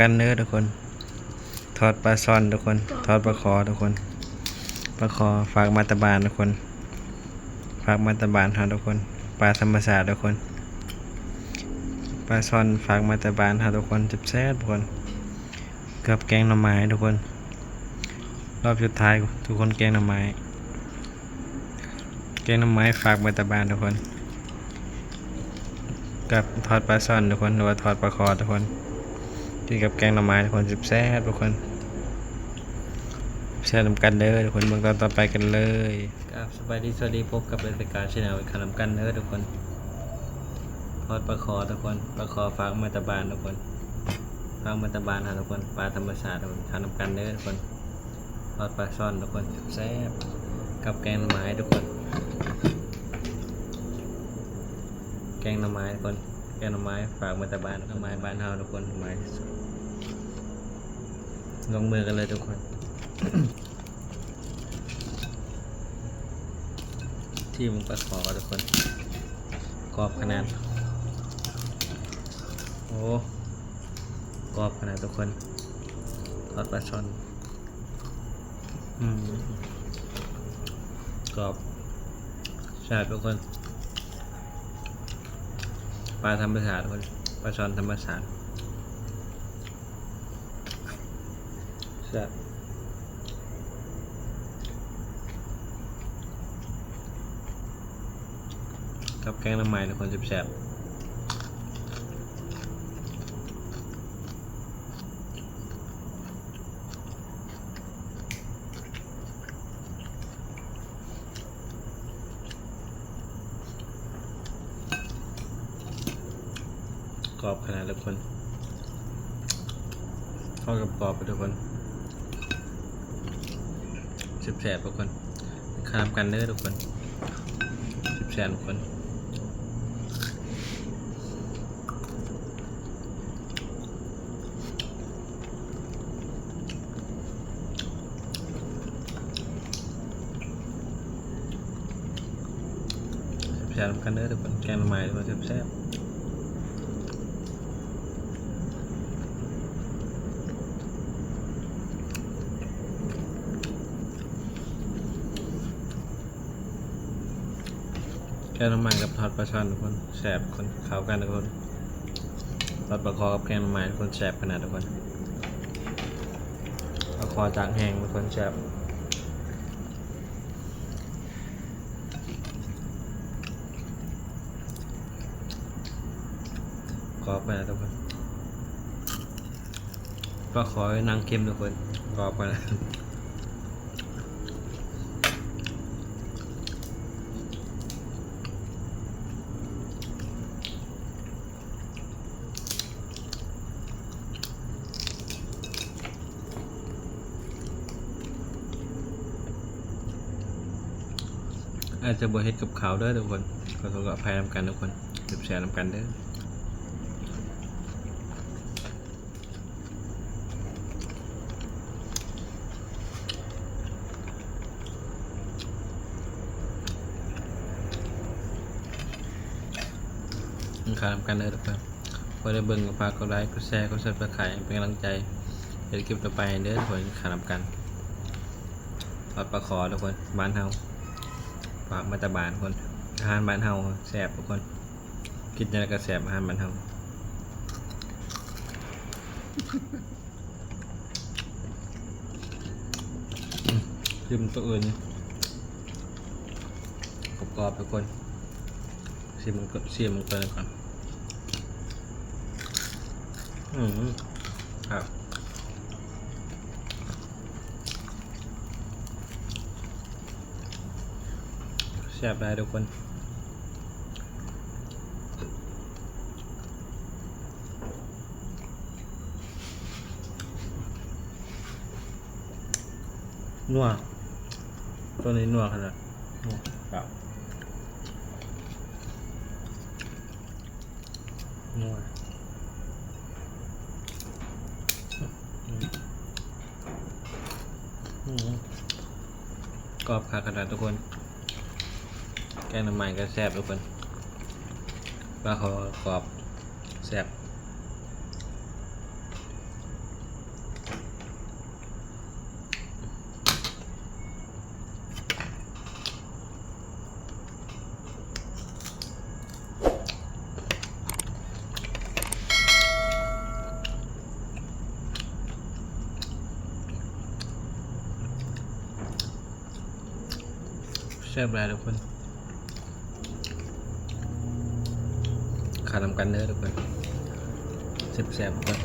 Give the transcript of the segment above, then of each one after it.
กันเนื้อทุกคน ทอดปลาซ่อนทุกคน ทอดปลาคอทุกคน ปลาคอฝากมาตาบานทุกคน ฝากมาตาบานฮะทุกคน ปลาธรรมศาสตร์ทุกคน ปลาซ่อนฝากมาตาบานฮะทุกคนจับแซ่บทุกคนกับแกงหน่อไม้ทุกคน รอบสุดท้ายทุกคนแกงหน่อไม้ แกงหน่อไม้ฝากมาตาบานทุกคน กับทอดปลาซ่อนทุกคนหรือว่าทอดปลาคอทุกคน กินกับแกงหน่อไม้ทุกคนจิบแซ่บทุกคนแซ่บนำกันเด้อทุกคนเบิ่งตอนต่อไปกันเลยครับสบายดีสวัสดีพบกับรายการชแนลขนมกันเด้อทุกคนทอดปลาคอทุกคนปลาคอฝากมาตาบานทุกคนฝากมาตาบานหาทุกคนปลาธรรมชาติทุกคนขนมกันเด้อทุกคนทอดปลาซ่อนทุกคนจิบแซ่บกับแกงหน่อไม้ทุกคน แกงหน่อไม้ทุกคนแกงหน่อไม้ฝากมาต่บ้านหน่อไม้บ้านเฮาทุกคนหน่อไม้ ลงมือกันเลยทุกคน ที่มึงปขอทุกคน กรอบขนาด โอ้กรอบขนาดทุกคนทอดปลาช่อนอืมกรอบใช่ทุกคน ปลาธรรมชาติทุกคนปลาช่อนธรรมชาติ แซ่บกับแกงน้ำมันทุกคนแซ่บกรอบขนาดทุกคนเข้ากับกรอบไปทุกคน แซ่บทุกคนข้ามกันเด้อทุกคนแซ่บทุกคนแซ่บๆกันเด้อทุกคนแกงหน่อไม้ทุกคนแซ่บ แกงน่อไม้กับทอดปลาช่อนทุกคนแซ่บคนเข้ากันทุกคนทอดปลาคอกับแกงน่อไม้ทุกคนแซ่บขนาดทุกคนปลาคอจางแห้งทุกคนแซ่บกรอบไปนะทุกคนก็ขอนางเค็มทุกคนกรอบไปนะ อาจจะบ่เฮ็ดกับขาวเด้อทุกคนขอโทษกับอภัยนำกันทุกคนเก็บแชร์นำกันเด้อขาทำกันเลยทุกคนพอได้เบิ่งก็ฝากกดไลค์กดแชร์กดซับสไครต์เป็นกำลังใจเดี๋ยวคลิปต่อไปเด้อทุกคนขาทำกันทอดปลาคอทุกคนบ้านเฮา ฝากมาตาบานคนอาหารบ้านเฮาแซ่บทุกคนคิดยังไงก็แซ่บอาหารบ้านเฮาอืมลืมตัวอื่นกรอบๆทุกคนเสียมันก็เสียมันเกินก่อนอืมครับ แซ่บได้ทุกคนนัวตัวนี้นัวขนาดนัวครับนัวอืมอืมกรอบขาขนาดทุกคน แกงน้ำมันก็แซ่บทุกคนปลาคอกรอบแซ่บแซ่บแลายทุกคน ขาดำกันเด้อทุกคนแซ่บๆทุกคน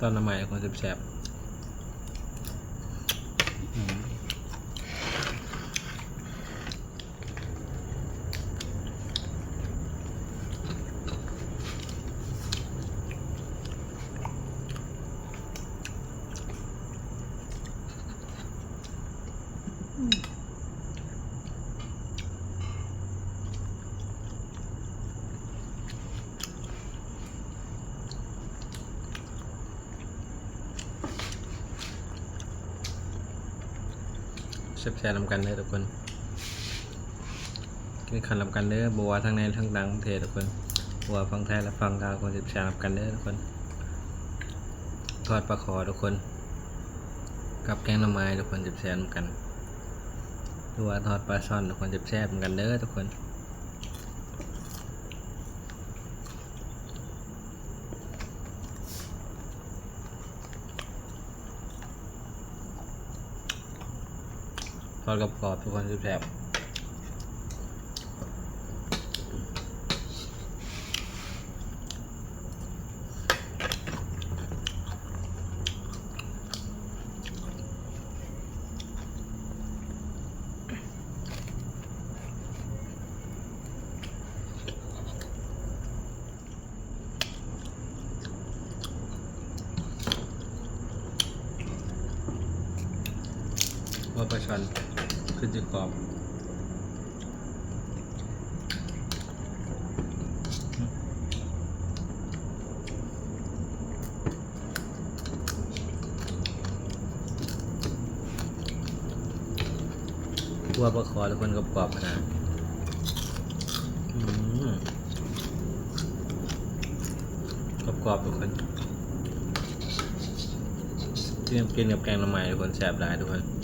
ตอนน้ำใหม่กคนแซ่บๆ แซ่บแซ่บนำกันเด้อทุกคน กินขันนำกันเด้อบัวทั้งในทั้งต่างประเทศทุกคน บัวฟังไทยและฟังกาวคนแซ่บแซ่บนำกันเด้อทุกคน ทอดปลาคอทุกคน กับแกงหน่อไม้ทุกคนแซ่บแซ่บนำกันบัวทอดปลาซ่อนทุกคนแซ่บแซ่บนำกันเด้อทุกคน ทอดกับกรอบทุกคนแซ่บว่าปลาช่อนขึ้น จะกรอบทั่วปลาคอทุกคนกรอบๆขนาดอืมกรอบๆทุกคนเตรียมกินกับแกงหน่อไม้ทุกคนแซ่บหลายทุกคน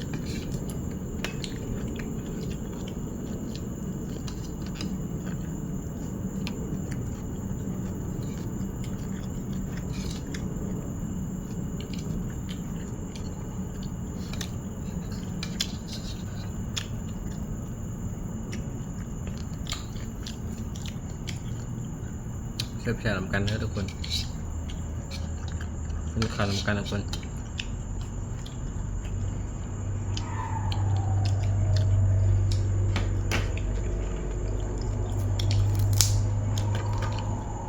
แซ่บๆนำกันนะทุกคนเป็นขาลำกันทุกคน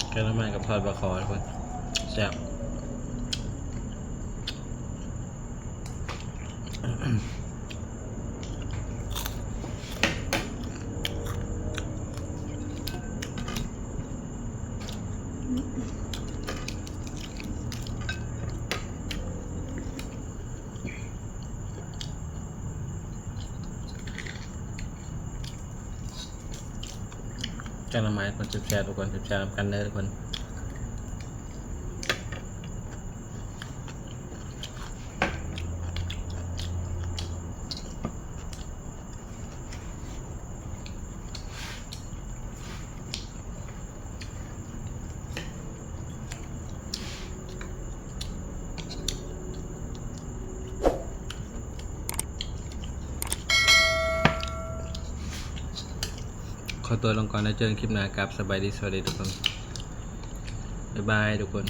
แกงน้ำมันกับทอดปลาคอทุกคนแซ่บ จ้งละไม้คนแชร์ทุกคนแชร์กันเลยทุกคน ตัวลงก่อนแล้วเจอกันคลิปหน้าครับสบายดีสวัสดีทุกคน บ๊ายบายทุกคน